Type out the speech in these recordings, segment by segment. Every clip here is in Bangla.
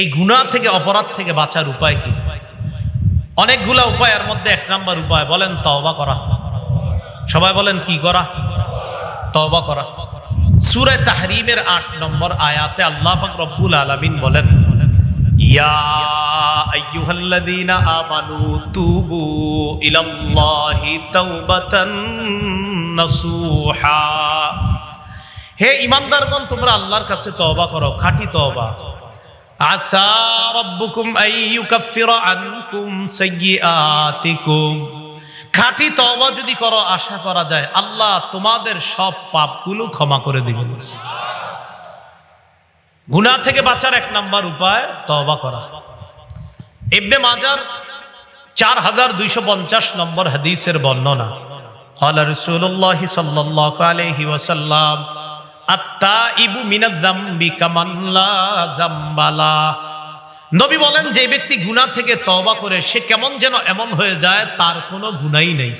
এই গুনাহ থেকে, অপরাধ থেকে বাঁচার উপায় কি? অনেকগুলা উপায়ের মধ্যে এক নাম্বার উপায় বলেন, তওবা করা। সবাই বলেন, কি করা? তওবা করা। সূরা তাহরিমের আট নম্বর আয়াতে আল্লাহ পাক রব্বুল আলামিন বলেন, ইয়া আইয়ুহাল্লাযীনা আমানু তুবু ইলাল্লাহি তাওবাতান নাসুহা। হে ইমানদারগণ তোমরা আল্লাহর কাছে তওবা করো, খাঁটি তওবা। আসা রব্বুকুম আইয়ুকাফিরা আনকুম সাইয়্যাতিকুম খাঁটি তওবা যদি করো আশা করা যায় আল্লাহ তোমাদের সব পাপগুলো ক্ষমা করে দিবেন গুনাহ থেকে বাঁচার এক নাম্বার উপায় তওবা করা ইবনে মাজার চার হাজার দুইশো পঞ্চাশ নম্বর হাদিসের বর্ণনা قال رسول الله صلى الله عليه وسلم ইবু জাম্বালা। নবী বলেন, যে ব্যক্তি গুনা থেকে তবা করে, সে কেমন যেন এমন হয়ে যায়, তার কোনো গুণাই নেই।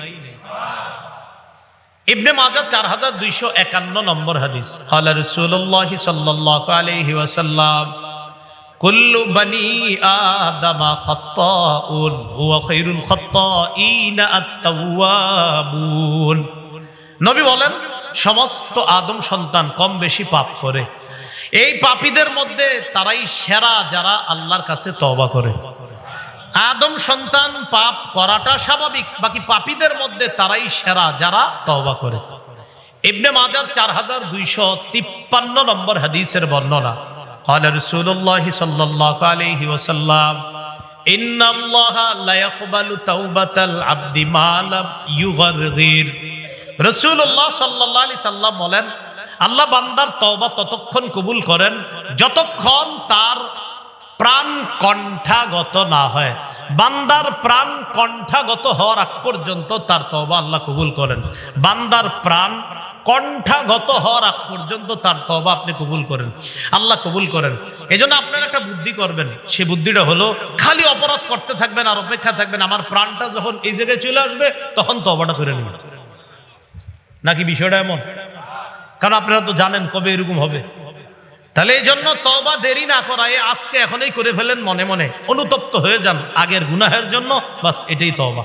ইবনে মাজা চার হাজার দুইশো একান্ন নম্বর হাদিস। কালা রসুল্লাহ সাল্লাহ নবী বলেন সমস্ত আদম সন্তান কম বেশি পাপ করে এই পাপীদের মধ্যে তারাই সেরা যারা আল্লাহর কাছে তওবা করে আদম সন্তান পাপ করাটা স্বাভাবিক বাকি পাপীদের মধ্যে তারাই সেরা যারা তওবা করে ইবনে মাজার চার হাজার দুইশো তিপ্পান্ন নম্বর হাদিসের বর্ণনা قال رسول الله صلى الله عليه وسلم إن الله لا يقبل توبة العبد ما لم يغرغر রসুল্লাহ সাল্লাহ আলি সাল্লাম বলেন, আল্লাহ বান্দার তওবা ততক্ষণ কবুল করেন যতক্ষণ তার প্রাণ কণ্ঠাগত না হয়। বান্দার প্রাণ কণ্ঠাগত হওয়ার আগ পর্যন্ত তার তওবা আল্লাহ কবুল করেন। বান্দার প্রাণ কণ্ঠাগত হওয়ার আগ পর্যন্ত তার তওবা আপনি কবুল করেন। আল্লাহ কবুল করেন। এজন্য আপনারা একটা বুদ্ধি করবেন। সে বুদ্ধিটা হলো, খালি অপরাধ করতে থাকবেন, আর অপেক্ষা থাকবেন, আমার প্রাণটা যখন এই জায়গায় চলে আসবে, তখন তওবাটা করে নেবেন। নাকি বিষয়টা এমন? কারণ আপনারা তো জানেন কবে এরকম হবে। তাহলে এই জন্য তবা দেরি না করায় আজকে এখনই করে ফেলেন মনে মনে। অনুতপ্ত হয়ে যান আগের গুনাহের জন্য, বাস এটাই তবা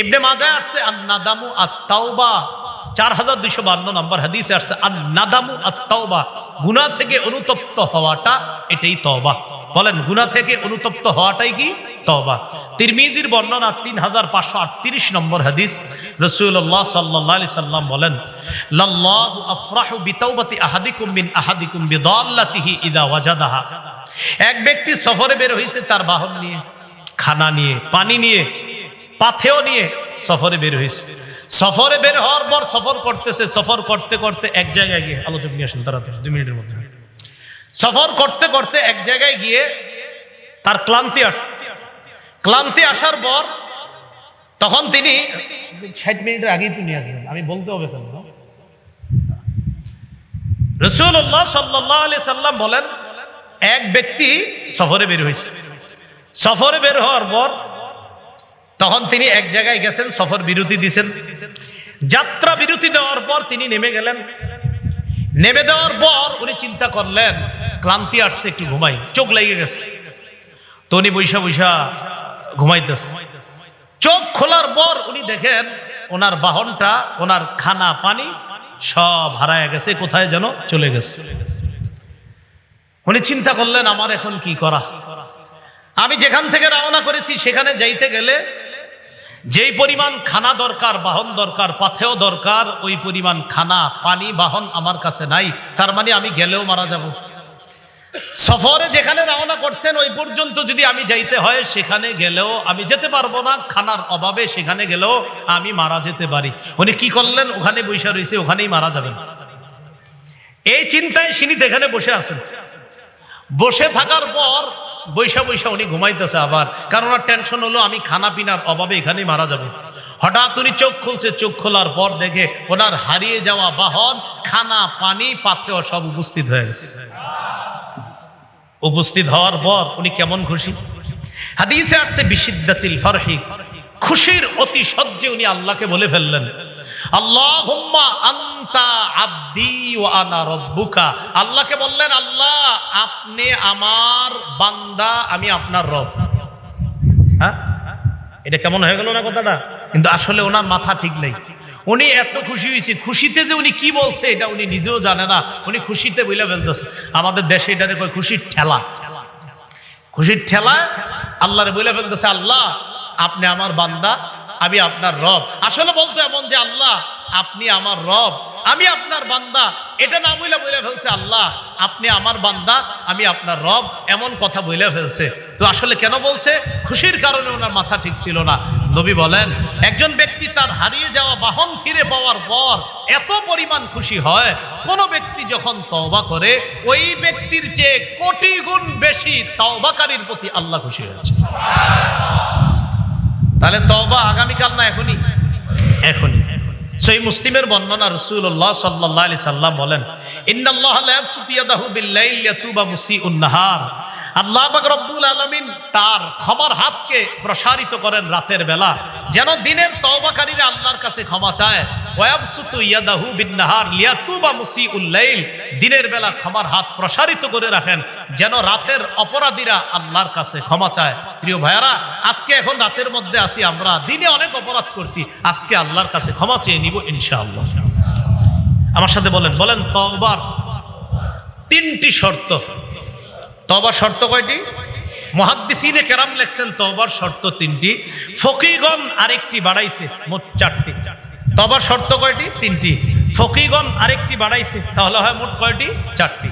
এবনে মাজায় আসছে, আন্নাদামু আত্মাওবা চার হাজার দুইশো বান্ন নম্বর হাদিসে আসছে, আন্নাদামু আত্মাওবা গুনাহ থেকে অনুতপ্ত হওয়াটা এটাই তবা বলেন, গুনাহ থেকে অনুতপ্ত হওয়াটাই কি? তবা তিরমিজির বর্ণনা তিন হাজার পাঁচশো আটত্রিশ নম্বর হাদিস। রসুল্লাহ সাল্লাহ আলি সাল্লাম বলেন, লাল্লাহু আফরাহু বিতাওবাতি আহাদিকুম মিন আহাদিকুম বিদাল্লাতিহি ইদা ওয়াজাদাহা। এক ব্যক্তি সফরে বের হয়েছে তার বাহন নিয়ে, খানা নিয়ে, পানি নিয়ে পাথেও নিয়ে সফরে বের হয়েছে সফরে বের হওয়ার পর সফর করতেছে, সফর করতে করতে এক জায়গায় গিয়ে, আলোচক নিয়ে আসেন তাড়াতাড়ি, দুই মিনিটের মধ্যে। সফর করতে করতে এক জায়গায় গিয়ে তার ক্লান্তি আসছে ক্লান্তি আসার পর তখন তিনি ষাট মিনিটের আগেই তো নিয়ে আসবেন, আমি বলতে হবে কেন? রসুল্লাহ সাল্লাহ আলি সাল্লাম বলেন, এক ব্যক্তি সফরে বের হয়েছে সফরে বের হওয়ার পর তখন তিনি এক জায়গায় গেছেন, সফর বিরতি দিছেন। যাত্রা বিরতি দেওয়ার পর তিনি নেমে গেলেন। নেমে দেওয়ার পর উনি চিন্তা করলেন, ক্লান্তি আসছে, একটু ঘুমাই। চোখ লেগে গেছে। তো উনি বৈশা বৈশা ঘুমাইতেছে। চোখ খোলার পর উনি দেখেন, ওনার বাহনটা, ওনার খানা পানি সব হারায় গেছে, কোথায় যেন চলে গেছে। উনি চিন্তা করলেন, আমার এখন কি করা? আমি যেখান থেকে রওনা করেছি, সেখানে যাইতে গেলে যেই পরিমাণ খানা দরকার, বাহন দরকার পাথেও দরকার, ওই পরিমাণ খানা, পানি, বাহন আমার কাছে নাই। তার মানে আমি গেলেও মারা যাব। সফরে যেখানে রওনা করছেন, ওই পর্যন্ত যদি আমি যাইতে হয়, সেখানে গেলেও আমি যেতে পারব না। খানার অভাবে সেখানে গেলেও আমি মারা যেতে পারি। উনি কি করলেন? ওখানে বৈশা রয়েছে, ওখানেই মারা যাবেন। এই চিন্তায় সিনিত এখানে বসে আছেন। বসে থাকার পর বৈশা বৈশা উনি ঘুমাইতেছে আবার। কারণ ওনার টেনশন হলো আমি খানা পিনার অভাবে এখানেই মারা যাব। হঠাৎ উনি চোখ খুলছে, চোখ খোলার পর দেখে ওনার হারিয়ে যাওয়া বাহন, খানা, পানি পাথেও সব উপস্থিত হয়ে গেছে। উপস্থিত হওয়ার পর উনি কেমন খুশি? হাদিসে আসছে, বিশিদ্দাতিল ফারহি। খুশির অতি সহ্যে উনি আল্লাহকে বলে ফেললেন। আল্লাহুম্মা আনতা আব্দি ওয়া আনা রব্বুকা। আল্লাহকে বললেন আল্লাহ আপনি আমার বান্দা আমি আপনার রব। হ্যাঁ? এটা কেমন হয়ে গেল না কথাটা? কিন্তু আসলে ওনার মাথা ঠিক নেই। উনি এত খুশি হয়েছে। খুশিতে যে উনি কি বলছে এটা উনি নিজেও জানে না। উনি খুশিতে বলে ফেলতেছে। আমাদের দেশে এটারে কয় খুশির ঠেলা। খুশির ঠেলা আল্লাহরে বলে ফেলতেছে আল্লাহ আপনি আমার বান্দা আমি আপনার রব। আসলে বলতো এমন যে, আল্লাহ, আপনি আমার রব, আমি আপনার বান্দা। এটা না বলে বলে ফেলছে আল্লাহ, আপনি আমার বান্দা, আমি আপনার রব, এমন কথা বলে ফেলছে। তো আসলে কেন বলছে? খুশির কারণে ওনার মাথা ঠিক ছিল না। নবী বলেন, একজন ব্যক্তি তার হারিয়ে যাওয়া বাহন ফিরে পাওয়ার পর এত পরিমাণ খুশি হয়, কোন ব্যক্তি যখন তওবা করে, ওই ব্যক্তির চেয়ে কোটি গুণ বেশি তওবাকারীর প্রতি আল্লাহ খুশি হয়েছে। তাহলে তবা আগামীকাল না এখনই? এখনই। সেই মুসলিমের বর্ণনা রসুল্লাহ সাল্লাহ আলি সাল্লাম বলেন ইন্দাল্লাহ লা ইয়াবসুতু মুসি উন্নাহার আল্লাহ রব্বুল আলামিন তার ক্ষমার হাতকে প্রসারিত করেন রাতের বেলা। যেন দিনের তওবাকারীরা আল্লাহর কাছে ক্ষমা চায়। ওয়াবসুতু ইয়াদাহু বিন-নাহার লিয়াতুবা মুসিউল লাইল। দিনের বেলা ক্ষমার হাত প্রসারিত করে রাখেন, যেন রাতের অপরাধীরা আল্লাহর কাছে ক্ষমা চায়। প্রিয় ভাইয়ারা, আজকে এখন রাতের মধ্যে আসি আমরা। দিনে অনেক অপরাধ করছি। আজকে আল্লাহর কাছে ক্ষমা চেয়ে নিব ইনশাআল্লাহ। আমার সাথে বলেন বলেন তওবার তিনটি শর্ত। তবার শর্ত কয়টি? মহাদ্দিসিনে কেরাম লেখছেন তবার শর্ত তিনটি। ফকিগণ আরেকটি বাড়াইছে, মোট চারটি। তবার শর্ত কয়টি? তিনটি। ফকিগণ আরেকটি বাড়াইছে, তাহলে হয় মোট কয়টি? চারটি।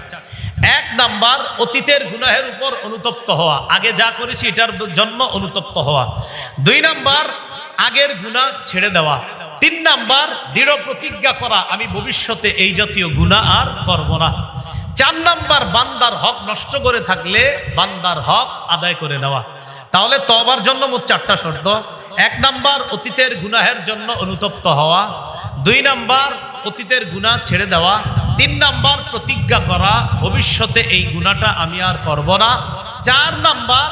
এক নাম্বার, অতীতের গুনাহের উপর অনুতপ্ত হওয়া। আগে যা করেছি, এটার জন্য অনুতপ্ত হওয়া। দুই নাম্বার, আগের গুনাহ ছেড়ে দেওয়া। তিন নাম্বার, দৃঢ় প্রতিজ্ঞা করা। আমি ভবিষ্যতে এই জাতীয় গুনাহ আর করব না। চার নাম্বার বান্দার হক নষ্ট করে থাকলে বান্দার হক আদায় করে নেওয়া। তাহলে তবার জন্য মোট চারটা শর্ত। এক নাম্বার, অতীতের গুনাহের জন্য অনুতপ্ত হওয়া। দুই নাম্বার, অতীতের গুনাহ ছেড়ে দেওয়া। তিন নাম্বার, প্রতিজ্ঞা করা। ভবিষ্যতে এই গুনাহটা আমি আর করব না। চার নাম্বার,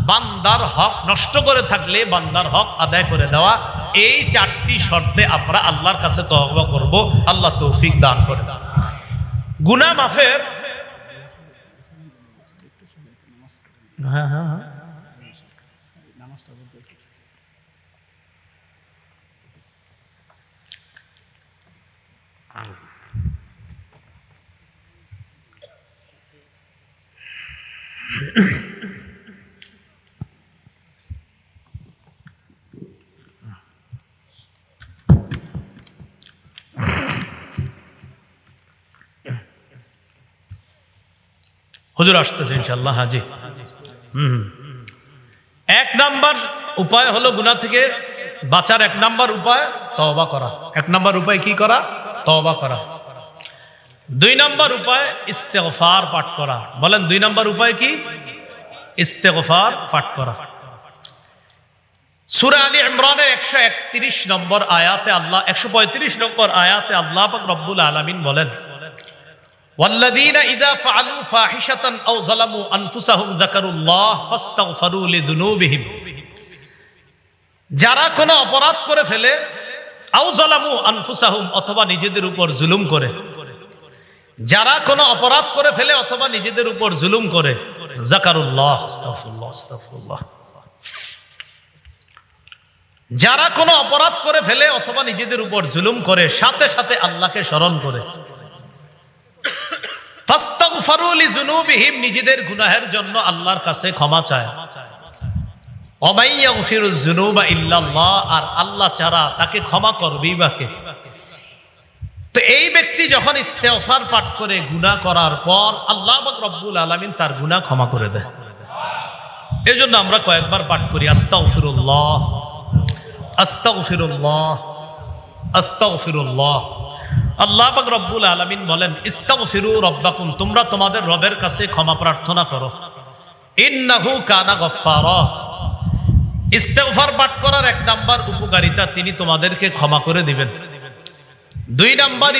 বান্দার হক নষ্ট করে থাকলে বান্দার হক আদায় করে দেওয়া। এই চারটি শর্তে আমরা আল্লাহর কাছে তহবা করব। আল্লাহ তৌফিক দান করে। গুনা মাফের হ্যাঁ হ্যাঁ হ্যাঁ হুজুর আসতেছে ইনশাল্লাহ হাজি হুম হুম। এক নাম্বার উপায় হলো গুনাহ থেকে বাঁচার, এক নাম্বার উপায় তওবা করা। এক নাম্বার উপায় কি করা? তওবা করা। দুই নাম্বার উপায় ইস্তেগফার পাঠ করা। বলেন, দুই নাম্বার উপায় কি? ইস্তেগফার পাঠ করা। সূরা আলী ইমরানের একশো একত্রিশ নম্বর আয়াতে আল্লাহ, একশো পঁয়ত্রিশ নম্বর আয়াতে আল্লাহ রব্বুল আলামিন বলেন والذين إذا فعلوا فاحشة أو ظلموا أنفسهم ذكروا الله فاستغفروا لذنوبهم যারা কোনো অপরাধ করে ফেলে আও জালামু আনফুসাহুম অথবা নিজেদের উপর জুলুম করে যারা কোনো অপরাধ করে ফেলে অথবা নিজেদের উপর জুলুম করে জাকারুল্লাহ আস্তাগফিরুল্লাহ আস্তাগফিরুল্লাহ যারা কোনো অপরাধ করে ফেলে অথবা নিজেদের উপর জুলুম করে সাথে সাথে আল্লাহকে স্মরণ করে ফাস্তাগফারুলি যুনুবিহিম নিজেদের গুনাহের জন্য আল্লাহর কাছে ক্ষমা চায়। আর আল্লাহ ছাড়া তাকে ক্ষমা করবেই বাকে তো এই ব্যক্তি যখন ইস্তেগফার পাঠ করে গুনাহ করার পর আল্লাহ রব্বুল আলামিন তার গুনাহ ক্ষমা করে দেয়। এই জন্য আমরা কয়েকবার পাঠ করি, আস্তাগফিরুল্লাহ আস্তাগফিরুল্লাহ আস্তাগফিরুল্লাহ। আল্লাহ পাক রব্বুল আলামিন বলেন, ইস্তাগফিরু রব্বাকুম, তোমরা তোমাদের রবের কাছে ক্ষমা প্রার্থনা করো। ইন্নাহু কানা গফফারা। ইস্তেগফার পাঠ করার এক নাম্বার উপকারিতা তিনি তোমাদেরকে ক্ষমা করে দিবেন। দুই নাম্বার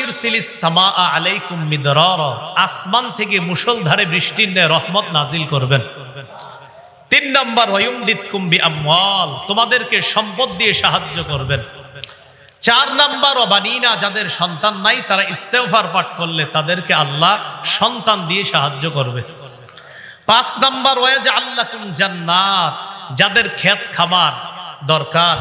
আলাইকুম মিদরারা, আসমান থেকে মুষলধারে বৃষ্টির ন্যায় রহমত নাজিল করবেন। তিন নাম্বার ওয়ুমদিতকুম বিআমওয়াল, তোমাদেরকে সম্পদ দিয়ে সাহায্য করবেন। চার নাম্বার অবানিনা যাদের সন্তান নাই, তারা ইস্তেফার পাঠ করলে তাদেরকে আল্লাহ সন্তান দিয়ে সাহায্য করবে। পাঁচ নাম্বার ওয়াজ আল্লাকুম জান্নাত, যাদের ক্ষেত খামার দরকার,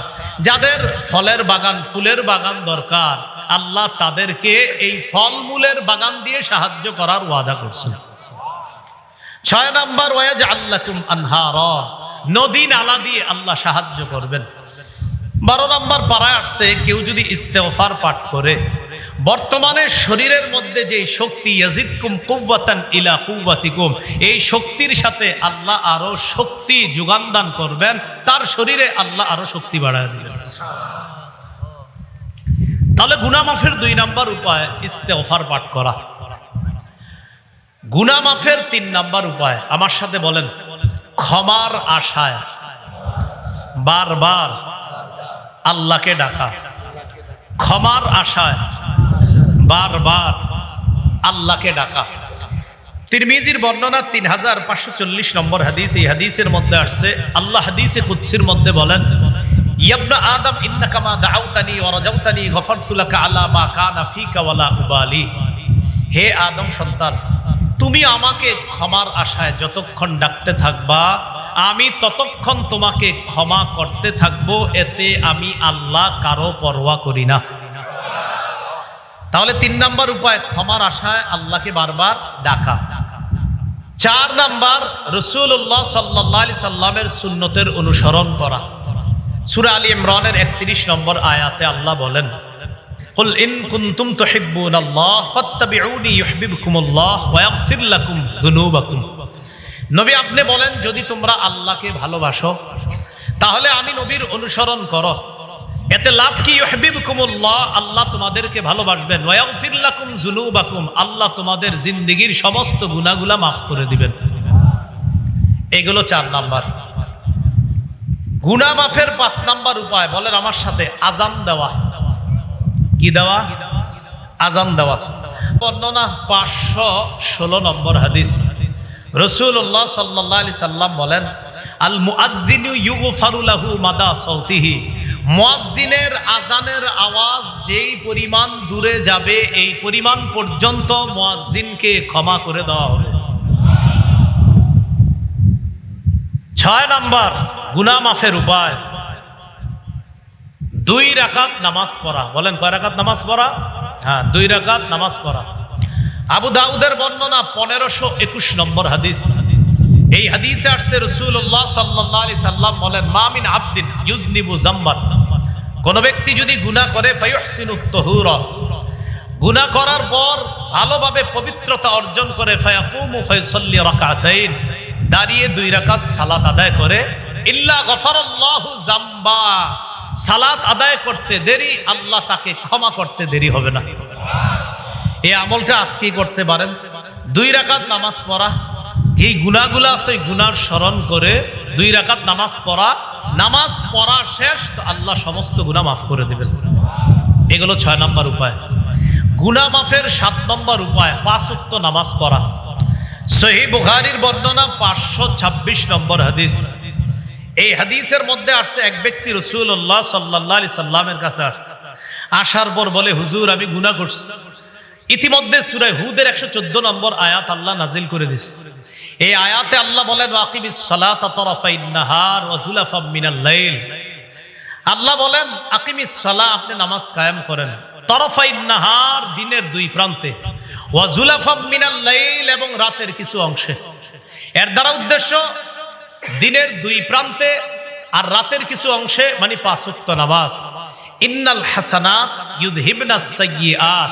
যাদের ফলের বাগান, ফুলের বাগান দরকার, আল্লাহ তাদেরকে এই ফলমূলের বাগান দিয়ে সাহায্য করার ওয়াদা করছেন। ছয় নাম্বার ওয়াজ আল্লাকুম আনহার, নদী নালা দিয়ে আল্লাহ সাহায্য করবেন। বারো নাম্বার পাড়ায় আসছে, কেউ যদি ইস্তেফার পাঠ করে। বর্তমানে শরীরের মধ্যে যে শক্তি ইলা এই শক্তির সাথে আল্লাহ আরও শক্তি যোগান দান করবেন, তার শরীরে আল্লাহ আরও শক্তি বাড়ায় দিবেন। তাহলে গুনামাফের দুই নাম্বার উপায় ইস্তেফার পাঠ করা। গুনামাফের তিন নাম্বার উপায়, আমার সাথে বলেন, ক্ষমার আশায়। বারবার আল্লাহকে ডাকা। ক্ষমার আশায় বারবার আল্লাহকে ডাকা। তিরমিজির বর্ণনা তিন হাজার পাঁচশো চল্লিশ নম্বর হাদিস, এই হাদিসের মধ্যে আসছে। আল্লাহ হাদিসে কুৎসির মধ্যে বলেন আদম ওয়ারাজাউতানি গফরতুলাকা আলা মা হে আদম সন্তান, তুমি আমাকে ক্ষমার আশায় যতক্ষণ ডাকতে থাকবা আমি ততক্ষণ তোমাকে ক্ষমা করতে থাকবো এতে আমি আল্লাহ কারো পরোয়া করি না তাহলে তিন নাম্বার উপায় ক্ষমার আশায় আল্লাহকে বারবার ডাকা চার নাম্বার রসুল্লাহ সাল্লাহ আলি সাল্লামের সুন্নতের অনুসরণ করা সুরা আলী ইমরানের একত্রিশ নম্বর আয়াতে আল্লাহ বলেন قل إن كنتم تحبون الله فاتبعوني يحببكم الله ويغفر لكم ذنوبكم নবী, আপনি বলেন, যদি তোমরা আল্লাহকে ভালোবাসো, তাহলে আমি নবীর অনুসরণ করো। এতে লাভ কি? ইউহিবকুমুল্লাহ আল্লাহ তোমাদেরকে ভালোবাসবেন। ওয়াগফির লাকুম যুনুবাকুম, আল্লাহ তোমাদের জিন্দেগীর সমস্ত গুনাহগুলা মাফ করে দিবেন। এগুলো চার নাম্বার। গুনাহ মাফের পাঁচ নাম্বার উপায়, বলেন আমার সাথে আজান দেওয়া। কি দেওয়া? আজান দেওয়া। বর্ণনা পাঁচশো ষোলো নম্বর হাদিস। রসুল্লাহ সাল্লাহ আলি সাল্লাম বলেন আল মুআদ্দিনু ইউগফারু লাহু মাদা সৌতিহি মুয়াজ্জিনের আজানের আওয়াজ যেই পরিমাণ দূরে যাবে, এই পরিমাণ পর্যন্ত মুয়াজ্জিনকে ক্ষমা করে দেওয়া হবে। ছয় নাম্বার, গুনাহ মাফের উপায়। দুই রাকাত নামাজ পড়া। বলেন, কয় রাকাত নামাজ পড়া? হ্যাঁ দুই রাকাত নামাজ পড়া। আবু দাউদের বর্ণনা পনেরোশো একুশ নম্বর হাদিস। এই হাদিসে আসছে রসুল্লাহ সাল্লাহ আলি সাল্লাম বলেন মামিন আবদিন ইউজনিবু জাম্বার কোন ব্যক্তি যদি গুনাহ করে ফাইহসিনু তহুরা। গুনাহ করার পর ভালোভাবে পবিত্রতা অর্জন করে, ফায়াকুমু ফায়সাল্লি রাকাতাইন। দাঁড়িয়ে দুই রাকাত সালাত আদায় করে, ইল্লা গফারাল্লাহু জাম্বা। সালাত আদায় করতে দেরি, আল্লাহ তাকে ক্ষমা করতে দেরি হবে না। এই আমলটা আজকেই করতে পারেন। দুই রাকাত নামাজ পড়া, যেই গুণাগুলো আছে ওই গুনার স্মরণ করে দুই রাকাত নামাজ পড়া। নামাজ পড়া শেষ, তো আল্লাহ সমস্ত গুনাহ মাফ করে দেবেন। এগুলো ছয় নম্বর উপায়। গুনা মাফের সাত নম্বর উপায়, পাঁচ উক্ত নামাজ পড়া। সহি বুখারির বর্ণনা পাঁচশো ছাব্বিশ নম্বর হাদিস। এই হাদিসের মধ্যে আসছে, এক ব্যক্তি রসুল্লাহ সাল্লাহ সাল্লামের কাছে আসছে। আসার পর বলে, হুজুর, আমি গুনাহ করছি। ইতিমধ্যে সুরায় হুদের একশো চোদ্দ নম্বর আয়াত আল্লাহ নাজিল করে দিছে। এই আয়াতে আল্লাহ বলেন আল্লাহ বলেন, আকিমিস সালাহ আপনি নামাজ কায়েম করেন। তরফাইন নাহার দিনের দুই প্রান্তে। লাইল এবং রাতের কিছু অংশে। এর দ্বারা উদ্দেশ্য, দিনের দুই প্রান্তে আর রাতের কিছু অংশে মানে পাঁচ ওয়াক্ত নামাজ। ইন্নাল হাসানাত ইউদহিবনাস সাইয়্যাত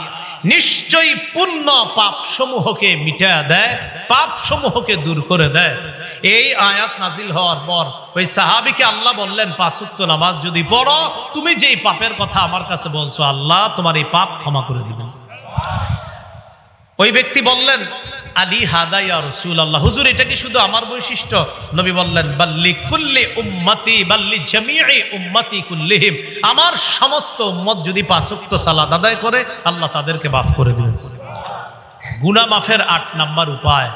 নিশ্চয়ই পূর্ণ পাপ সমূহকে মিটা দেয় পাপ সমূহকে দূর করে দেয়। এই আয়াত নাজিল হওয়ার পর ওই সাহাবিকে আল্লাহ বললেন পাঁচুক্ত নামাজ যদি পড়ো, তুমি যেই পাপের কথা আমার কাছে বলছো, আল্লাহ তোমার এই পাপ ক্ষমা করে দিবেন। ওই ব্যক্তি বললেন, আলী হাদাইয়া রসুল আল্লাহ হুজুর, এটা কি শুধু আমার বৈশিষ্ট্য? নবী বললেন, বাল্লি কুল্লি উম্মতি, বাল্লি জামিই উম্মতি কুল্লিহিম। আমার সমস্ত উম্মত যদি পাঁচক্ত সালাদ আদায় করে, আল্লাহ তাদেরকে মাফ করে দিবেন গুনা মাফের আট নাম্বার উপায়,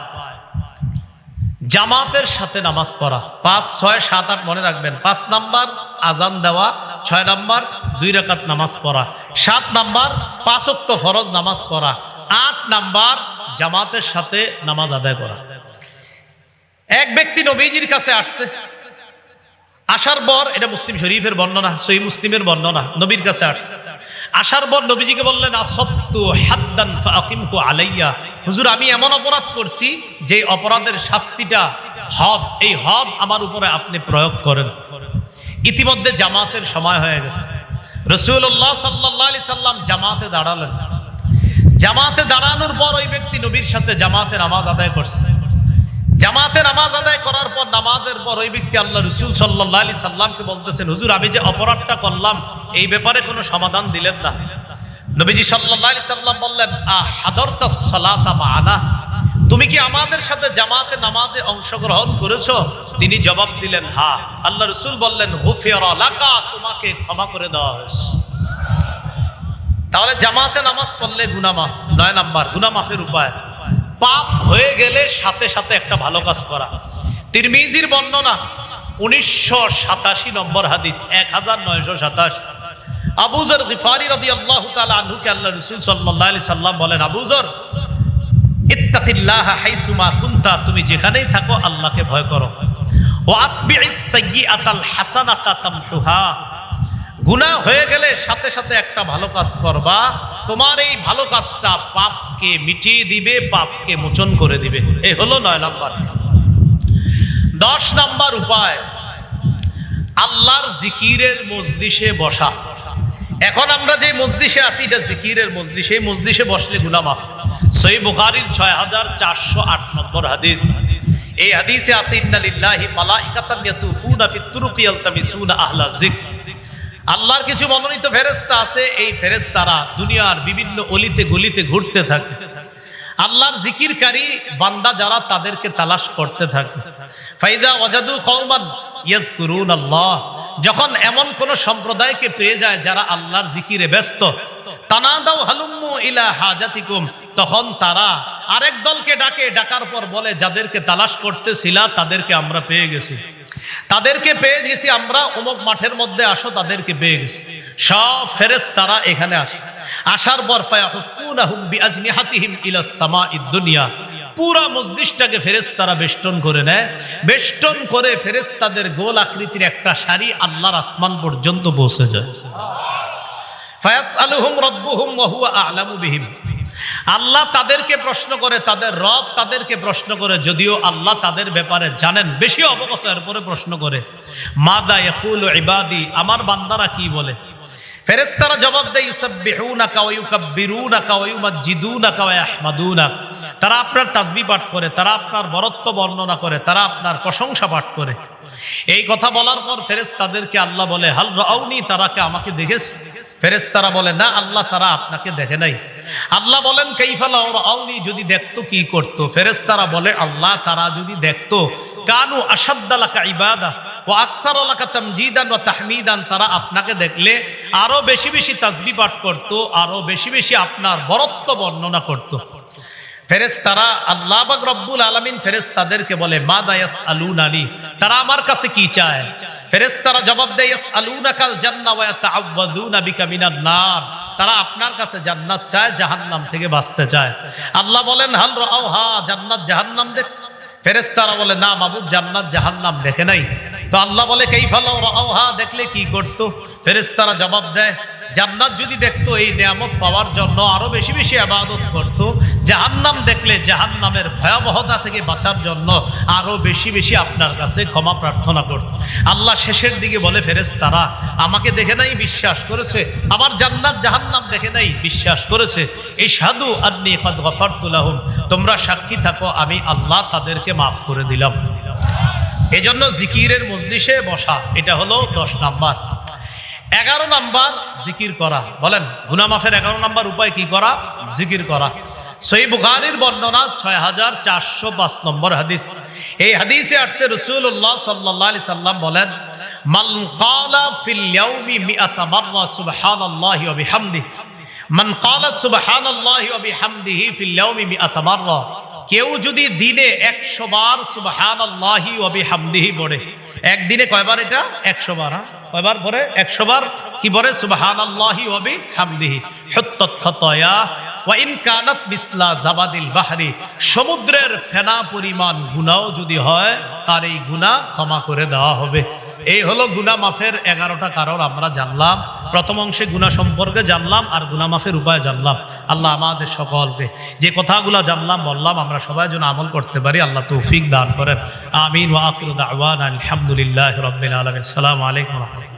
জামাতের সাথে নামাজ পড়া। পাঁচ, ছয়, সাত, আট মনে রাখবেন। পাঁচ নাম্বার, আজান দেওয়া। ছয় নাম্বার, দুই রাকাত নামাজ পড়া। সাত নাম্বার পাঁচক্ত ফরজ নামাজ পড়া। আট নাম্বার জামাতের সাথে নামাজ আদায় করা। এক ব্যক্তি নবীজির কাছে আসছে। আসার পর, এটা মুসলিম শরীফের বর্ণনা সই মুসলিমের বর্ণনা, নবীর কাছে আসছে। আসার পর নবীজিকে বললেন আলাইয়া। হুজুর, আমি এমন অপরাধ করছি যে অপরাধের শাস্তিটা হদ, এই হদ আমার উপরে আপনি প্রয়োগ করেন। ইতিমধ্যে জামাতের সময় হয়ে গেছে। রসুল্লাহ সাল্লাহ সাল্লাম জামাতে দাঁড়ালেন। জামাতে দাঁড়ানোর পর ওই ব্যক্তি নবীর সাথে জামাতে নামাজ আদায় করছে। জামাতে নামাজ আদায় করার পর নামাজের পর ওই ব্যক্তি আল্লাহ রসুল সাল্লাহ আলি সাল্লামকে বলতেছেন, হুজুর, আমি যে অপরাধটা করলাম, এই ব্যাপারে কোনো সমাধান দিলেন না। নবীজি সাল্লাহ আলি সাল্লাম বললেন আহ হাদরতা সালাতা তুমি কি আমাদের সাথে জামাতে নামাজে অংশগ্রহণ করেছ? তিনি জবাব দিলেন, হা। আল্লাহ রসুল বললেন হুফিয়র লাকা, তোমাকে ক্ষমা করে হয়েছে। তাহলে জামাতে নামাজ পড়লে গুনামাফ নয় নাম্বার গুনামাফের উপায়। পাপ হয়ে গেলে সাথে সাথে একটা ভালো কাজ করা। তিরমিজির বর্ণনা, উনিশশো সাতাশি নম্বর হাদিস, এক হাজার নয়শো সাতাশ। আবুজর গিফারি রদি আল্লাহ আনহুকে আল্লাহ রসুল সাল্লাহ আলি সাল্লাম বলেন আবুজর ইত্তাকিল্লাহ হাইসুমা কুন্তা, তুমি যেখানেই থাকো আল্লাহকে ভয় করো। ও আতবিইস সাইয়্যিআতাল হাসানাতা তামহুহা। গুনাহ হয়ে গেলে সাথে সাথে একটা ভালো কাজ করবা। তোমার এই ভালো কাজটা পাপকে মিটিয়ে দিবে, পাপকে মোচন করে দিবে। এ হলো নয় নাম্বার। দশ নাম্বার উপায়, আল্লাহর জিকিরের মজলিসে বসা। এখন আমরা যে মজলিসে আছি, এটা জিকিরের মজলিস। এই মজলিসে বসলে গুনা মাফ। সই বুখারির ছয় হাজার চারশো আট নম্বর হাদিস। এই হাদিসে আছে, ইন্নালিল্লাহি মালাইকাতান ইয়াতুফুনা ফিত তুরুকি ইয়ালতামিসুনা আহলা যিকর। আল্লাহর কিছু মনোনীত ফেরেস্তা আছে, এই ফেরেস্তারা দুনিয়ার বিভিন্ন অলিতে গলিতে ঘুরতে থাকে। আল্লাহর জিকিরকারী বান্দা যারা তাদেরকে তালাশ করতে থাকে। ফাইদা ওয়াজাদু কওমান ইয়াযকুরুন আল্লাহ। যখন এমন কোন সম্প্রদায়কে পেয়ে যায় যারা আল্লাহর জিকিরে ব্যস্ত তানাদাও হালুম্মু ইলা হাজাতিকুম, তখন তারা আরেক দলকে ডাকে, ডাকার পর বলে, যাদেরকে তালাশ করতেছিলা, তাদেরকে আমরা পেয়ে গেছি। তাদেরকে পেয়ে গেছি আমরা, অমুক মাঠের মধ্যে আসো, তাদেরকে পেয়ে গেছি। সব ফেরেস তারা এখানে আসে। আসার পর দুনিয়া। পুরা মসজিদটাকে ফেরেশতারা বেষ্টন করে নেয়। বেষ্টন করে ফেরেশতাদের গোল আকৃতির একটা সারি আল্লাহর আসমান পর্যন্ত পৌঁছে যায়। ফায়াস আলুহুম রব্বুহুম ওয়া হুয়া আ'লামু বিহিম। আল্লাহ তাদেরকে প্রশ্ন করে, তাদের রব তাদেরকে প্রশ্ন করে, যদিও আল্লাহ তাদের ব্যাপারে জানেন, বেশি অবগত এরপরে প্রশ্ন করে। মাদা ইয়াকুলু ইবাদি, আমার বান্দারা কি বলে? ফেরেশতারা জবাব দেয়, ইউসাব্বিহুনাকা ওয়া ইউকাব্বিরুনাকা ওয়া ইউমাজ্জিদুনাকা ওয়া ইয়াহমাদুনাক তারা আপনার তাসবিহ পাঠ করে, তারা আপনার বরত্ব বর্ণনা করে, তারা আপনার প্রশংসা পাঠ করে। এই কথা বলার পর ফেরেশতাদেরকে আল্লাহ বলে, হাল রাউনি, তারাকে আমাকে দেখেছে? ফেরেশতারা বলে, না, আল্লাহ তারা আপনাকে দেখে নাই। আল্লাহ বলেন কাইফালা আউনি যদি দেখতো কি করতো? ফেরেশতারা বলে, আল্লাহ তারা যদি দেখতো, কানু আসাদ্দালাকা ইবাদা ও আকসার আলাকা তামজিদান ও তাহমিদান, তারা আপনাকে দেখলে আরও বেশি বেশি তাজবি পাঠ করতো আরও বেশি বেশি আপনার বরত্ব বর্ণনা করতো। ফেরেস্তারা আল্লাহ বাক রব্বুল আলমিন ফেরেস্তাদেরকে বলে মা দায়াস আলুনানি তারা আমার কাছে কি চায়? ফেরেস্তারা জবাব দেয় আলুনাকাল জান্না ওয়া তাআওয়াদুনা বিকা মিনান তারা আপনার কাছে জান্নাত চায়, জাহান্নাম থেকে বাঁচতে চায়। আল্লাহ বলেন, হাল রাও হা, জান্নাত জাহান্নাম দেখছ ফেরেস্তারা বলে, না মাবুদ, জান্নাত জাহান্নাম দেখে নাই। তো আল্লাহ বলে কেই কাইফালাও রাও হা, দেখলে কি করতো? ফেরেস্তারা জবাব দেয় জান্নাত যদি দেখতো, এই নিয়ামত পাওয়ার জন্য আরও বেশি বেশি আবাদত করত। জাহান্নাম দেখলে জাহান্নামের ভয়াবহতা থেকে বাঁচার জন্য আরও বেশি বেশি আপনার কাছে ক্ষমা প্রার্থনা করত। আল্লাহ শেষের দিকে বলে ফেরেস তারা আমাকে দেখে নাই, বিশ্বাস করেছে? আমার জান্নাত জাহান্নাম দেখে নাই, বিশ্বাস করেছে? এই সাধু আন্নি কাদ গফারতুলাহুম তোমরা সাক্ষী থাকো, আমি আল্লাহ তাদেরকে মাফ করে দিলাম। এজন্য জিকিরের মজলিসে বসা, এটা হলো দশ নাম্বার। এগারো নাম্বার জিকির করা। বলেন, গুনামাফের এগারো নাম্বার উপায় কি করা? জিকির করা। সই বুখারির বর্ণনা ছয় হাজার চারশো পাঁচ নম্বর হাদিস। এই হাদিসে আসছে রসুল্লাহ সাল্লাহ আলি সাল্লাম বলেন, মান কালা ফিল ইয়াউমি মিআতা মাররা, সুবহানাল্লাহি ওয়া বিহামদিহি। মান কালা সুবহানাল্লাহি ওয়া বিহামদিহি ফিল ইয়াউমি মিআতা মাররা কেউ যদি দিনে একশো বার সুবহানাল্লাহি ওয়া বিহামদিহি পড়ে, একদিনে কয়বার এটা? একশো বার হ্যাঁ? কয়বার পরে একশো বার কি বলে হুত্তাত খাতায়া ওয়াইন কানাত মিসলা জাবাদিল বাহারি। সমুদ্রের ফেনা পরিমাণ গুণাও যদি হয়, তার এই গুনাহ ক্ষমা করে দেওয়া হবে। এই হলো গুনা মাফের এগারোটা কারণ, আমরা জানলাম। প্রথম অংশে গুনা সম্পর্কে জানলাম আর গুনা মাফের উপায় জানলাম। আল্লাহ আমাদের সকলকে যে কথাগুলো জানলাম, বললাম, আমরা সবাই যেন আমল করতে পারি, আল্লাহ তৌফিক দান করেন। আমিন। ওয়াকির দাওয়ান আলহামদুলিল্লাহ রবিন আলমিন। সালাম আলাইকুম